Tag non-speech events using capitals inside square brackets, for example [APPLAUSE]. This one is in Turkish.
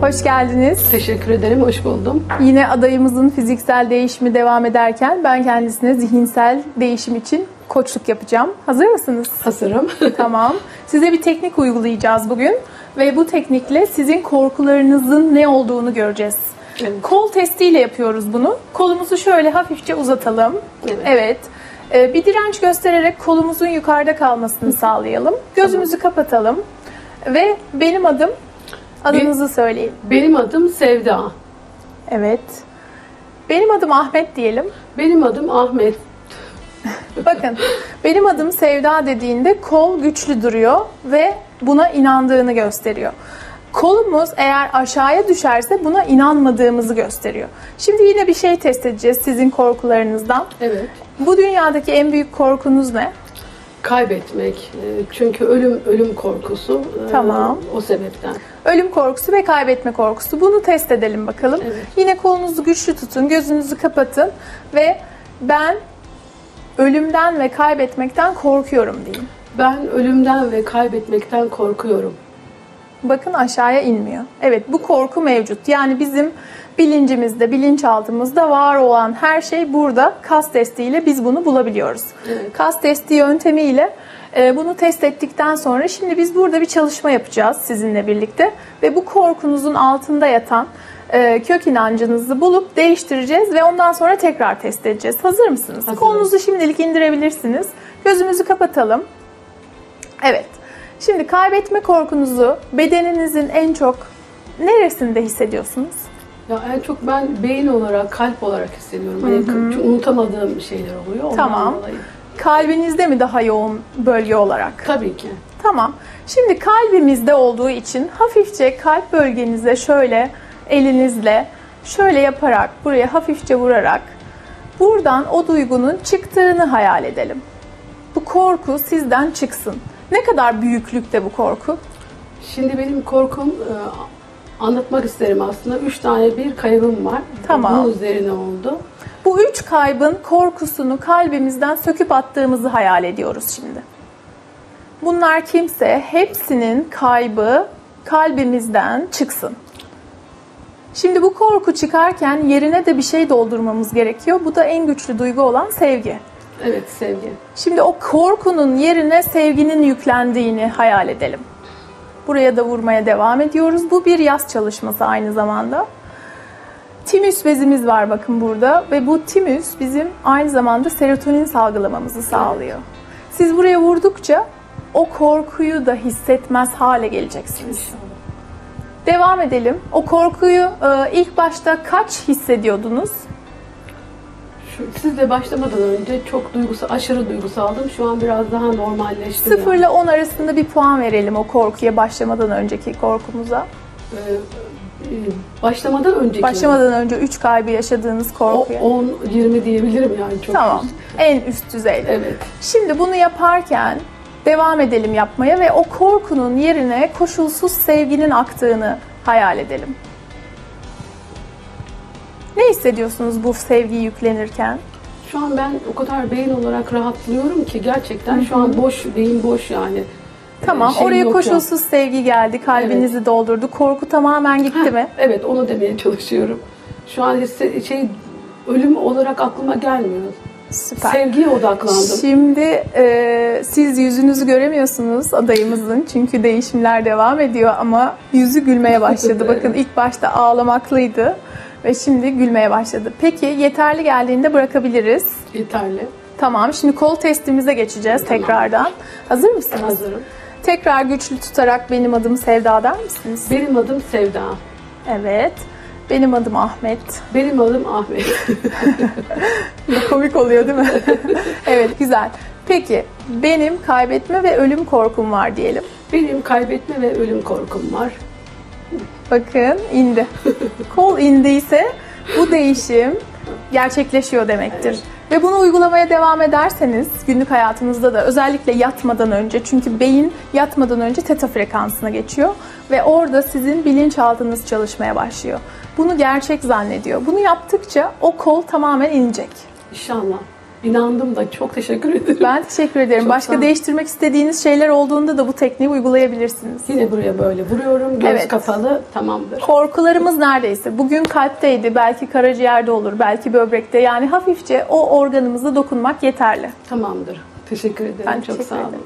Hoş geldiniz. Teşekkür ederim, hoş buldum. Yine adayımızın fiziksel değişimi devam ederken ben kendisine zihinsel değişim için koçluk yapacağım. Hazır mısınız? Hazırım. [LAUGHS] tamam. Size bir teknik uygulayacağız bugün ve bu teknikle sizin korkularınızın ne olduğunu göreceğiz. Evet. Kol testiyle yapıyoruz bunu. Kolumuzu şöyle hafifçe uzatalım. Evet. Evet. Ee, Bir direnç göstererek kolumuzun yukarıda kalmasını sağlayalım. Gözümüzü kapatalım. Ve benim adım, adınızı söyleyin. Benim adım Sevda. Evet. Benim adım Ahmet diyelim. Benim adım Ahmet. Bakın benim adım Sevda dediğinde kol güçlü duruyor ve buna inandığını gösteriyor. Kolumuz eğer aşağıya düşerse buna inanmadığımızı gösteriyor. Şimdi yine bir şey test edeceğiz sizin korkularınızdan. Evet. Bu dünyadaki en büyük korkunuz ne? Kaybetmek. e, Çünkü ölüm ölüm korkusu. e, Tamam. O sebepten. Ölüm korkusu ve kaybetme korkusu. Bunu test edelim bakalım. Evet. Yine kolunuzu güçlü tutun, gözünüzü kapatın ve ben ölümden ve kaybetmekten korkuyorum deyin. Ben ölümden ve kaybetmekten korkuyorum. Bakın aşağıya inmiyor. Evet bu korku mevcut. Yani bizim bilincimizde, bilinçaltımızda var olan her şey burada kas testiyle biz bunu bulabiliyoruz. Evet. Kas testi yöntemiyle e, bunu test ettikten sonra şimdi biz burada bir çalışma yapacağız sizinle birlikte ve bu korkunuzun altında yatan e, kök inancınızı bulup değiştireceğiz ve ondan sonra tekrar test edeceğiz. Hazır mısınız? Hazırım. Kolunuzu şimdilik indirebilirsiniz. Gözümüzü kapatalım. Evet. Şimdi kaybetme korkunuzu bedeninizin en çok neresinde hissediyorsunuz? Ya en çok ben beyin olarak, kalp olarak hissediyorum. Hani çünkü unutamadığım şeyler oluyor. Ondan Tamam. dolayı. Kalbinizde mi daha yoğun bölge olarak? Tabii ki. Tamam. Şimdi kalbimizde olduğu için hafifçe kalp bölgenize şöyle elinizle şöyle yaparak buraya hafifçe vurarak buradan o duygunun çıktığını hayal edelim. Bu korku sizden çıksın. Ne kadar büyüklükte bu korku? Şimdi benim korkum e, anlatmak isterim aslında. Üç tane bir kaybım var. Tamam. Bunun üzerine oldu. Bu üç kaybın korkusunu kalbimizden söküp attığımızı hayal ediyoruz şimdi. Bunlar kimse hepsinin kaybı kalbimizden çıksın. Şimdi bu korku çıkarken yerine de bir şey doldurmamız gerekiyor. Bu da en güçlü duygu olan sevgi. Evet sevgi. Şimdi o korkunun yerine sevginin yüklendiğini hayal edelim. Buraya da vurmaya devam ediyoruz. Bu bir yaz çalışması aynı zamanda. Timüs bezimiz var bakın burada ve bu timüs bizim aynı zamanda serotonin salgılamamızı sağlıyor. Siz buraya vurdukça o korkuyu da hissetmez hale geleceksiniz. Devam edelim. O korkuyu e, ilk başta kaç hissediyordunuz? Şu, sizle başlamadan önce çok duygusal, aşırı duygusaldım. Şu an biraz daha normalleştim. 0 yani. ile 10 arasında bir puan verelim o korkuya başlamadan önceki korkumuza. Ee, e, başlamadan önceki. Başlamadan önce 3 kaybı yaşadığınız O, korkuya. 10, 20 diyebilirim yani çok. Tamam. üst. En üst düzeyde. Evet. Şimdi bunu yaparken devam edelim yapmaya ve o korkunun yerine koşulsuz sevginin aktığını hayal edelim. Ne hissediyorsunuz bu sevgi yüklenirken? Şu an ben o kadar beyin olarak rahatlıyorum ki gerçekten şu an boş, beyin boş yani. Tamam, şey oraya yok koşulsuz sevgi geldi, kalbinizi doldurdu. Korku tamamen gitti ya. mi? Evet, onu demeye [LAUGHS] çalışıyorum. Şu an hisse- şey ölüm olarak aklıma gelmiyor. Süper. Sevgiye odaklandım. Şimdi e, siz yüzünüzü göremiyorsunuz adayımızın çünkü değişimler devam ediyor ama yüzü gülmeye başladı. [LAUGHS] Bakın ilk başta ağlamaklıydı ve şimdi gülmeye başladı. Peki yeterli geldiğinde bırakabiliriz. Yeterli. Tamam şimdi kol testimize geçeceğiz Tamam. tekrardan. Hazır mısınız? Hazırım. Tekrar güçlü tutarak benim adım Sevda der misiniz? Benim adım Sevda. Evet. Benim adım Ahmet. Benim adım Ahmet. [LAUGHS] Komik oluyor değil mi? [LAUGHS] evet güzel. Peki benim kaybetme ve ölüm korkum var diyelim. Benim kaybetme ve ölüm korkum var. Bakın indi. Kol indiyse bu değişim gerçekleşiyor demektir. Evet. Ve bunu uygulamaya devam ederseniz günlük hayatınızda da özellikle yatmadan önce çünkü beyin yatmadan önce teta frekansına geçiyor ve orada sizin bilinçaltınız çalışmaya başlıyor. Bunu gerçek zannediyor. Bunu yaptıkça o kol tamamen inecek. İnşallah. İnandım da çok teşekkür ederim. Ben teşekkür ederim. Çok Başka değiştirmek istediğiniz şeyler olduğunda da bu tekniği uygulayabilirsiniz. Yine buraya böyle vuruyorum. Göz Evet. kapalı. Tamamdır. Korkularımız neredeyse. Bugün kalpteydi, belki karaciğerde olur, belki böbrekte. Yani hafifçe o organımıza dokunmak yeterli. Tamamdır. Teşekkür ederim. Ben çok teşekkür sağ olun. ederim.